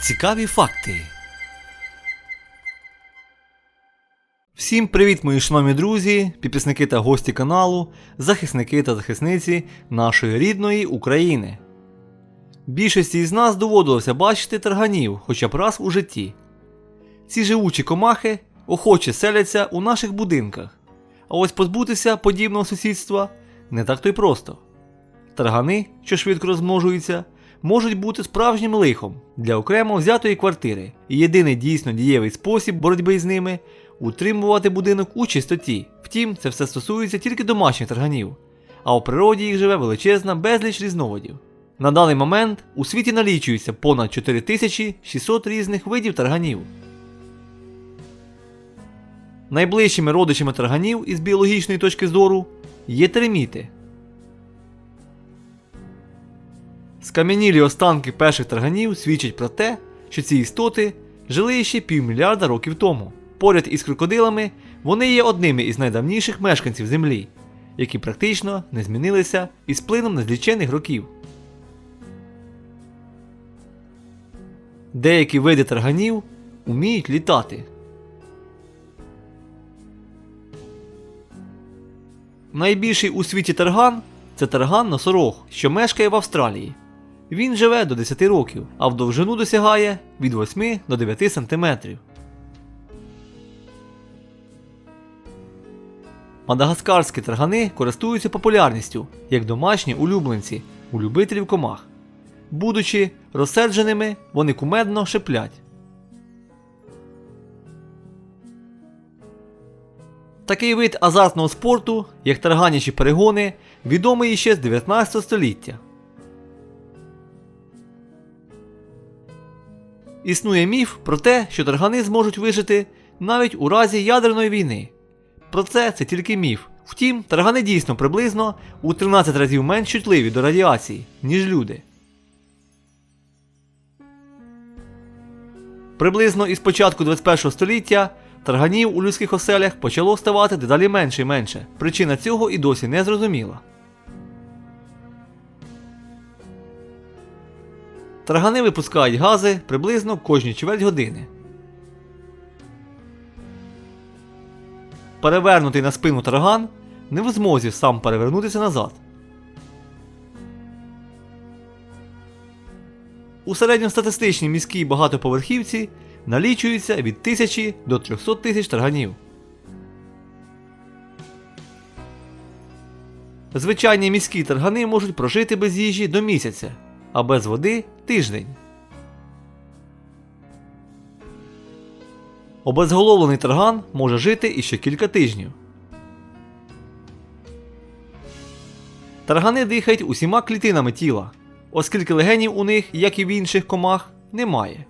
Цікаві факти. Всім привіт, мої шановні друзі, підписники та гості каналу, захисники та захисниці нашої рідної України. Більшості із нас доводилося бачити тарганів хоча б раз у житті. Ці живучі комахи охоче селяться у наших будинках, а ось позбутися подібного сусідства не так то й просто. Таргани, що швидко розмножуються, можуть бути справжнім лихом для окремо взятої квартири, і єдиний дійсно дієвий спосіб боротьби з ними утримувати будинок у чистоті. Втім, це все стосується тільки домашніх тарганів, а у природі їх живе величезна безліч різновидів. На даний момент у світі налічується понад 4600 різних видів тарганів. Найближчими родичами тарганів із біологічної точки зору є терміти. Скам'янілі останки перших тарганів свідчать про те, що ці істоти жили ще півмільярда років тому. Поряд із крокодилами вони є одними із найдавніших мешканців Землі, які практично не змінилися із плином незлічених років. Деякі види тарганів уміють літати. Найбільший у світі тарган це тарган носорог, що мешкає в Австралії. Він живе до 10 років, а в довжину досягає від 8 до 9 см. Мадагаскарські таргани користуються популярністю як домашні улюбленці у любителів комах. Будучи розсердженими, вони кумедно шиплять. Такий вид азартного спорту, як тарганячі перегони, відомий ще з 19 століття. Існує міф про те, що таргани зможуть вижити навіть у разі ядерної війни. Про це це тільки міф. Втім, таргани дійсно приблизно у 13 разів менш чутливі до радіації, ніж люди. Приблизно із початку 21 століття тарганів у людських оселях почало ставати дедалі менше і менше. Причина цього і досі не зрозуміла. Таргани випускають гази приблизно кожні чверть години. Перевернутий на спину тарган не в змозі сам перевернутися назад. У середньостатистичній міській багатоповерхівці налічується від 1000 до 300 тисяч тарганів. Звичайні міські таргани можуть прожити без їжі до місяця, а без води тиждень. Обезголовлений тарган може жити іще кілька тижнів. Таргани дихають усіма клітинами тіла, оскільки легенів у них, як і в інших комах, немає.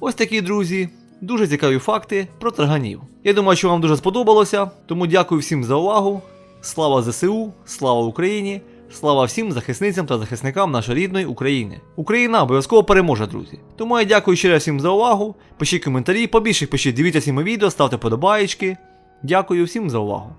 Ось такі, друзі, дуже цікаві факти про тарганів. Я думаю, що вам дуже сподобалося, тому дякую всім за увагу. Слава ЗСУ, слава Україні! Слава всім захисницям та захисникам нашої рідної України. Україна обов'язково переможе, друзі. Тому я дякую ще раз всім за увагу. Пишіть коментарі, побільше пишіть, дивіться мої відео, ставте подобаєчки. Дякую всім за увагу.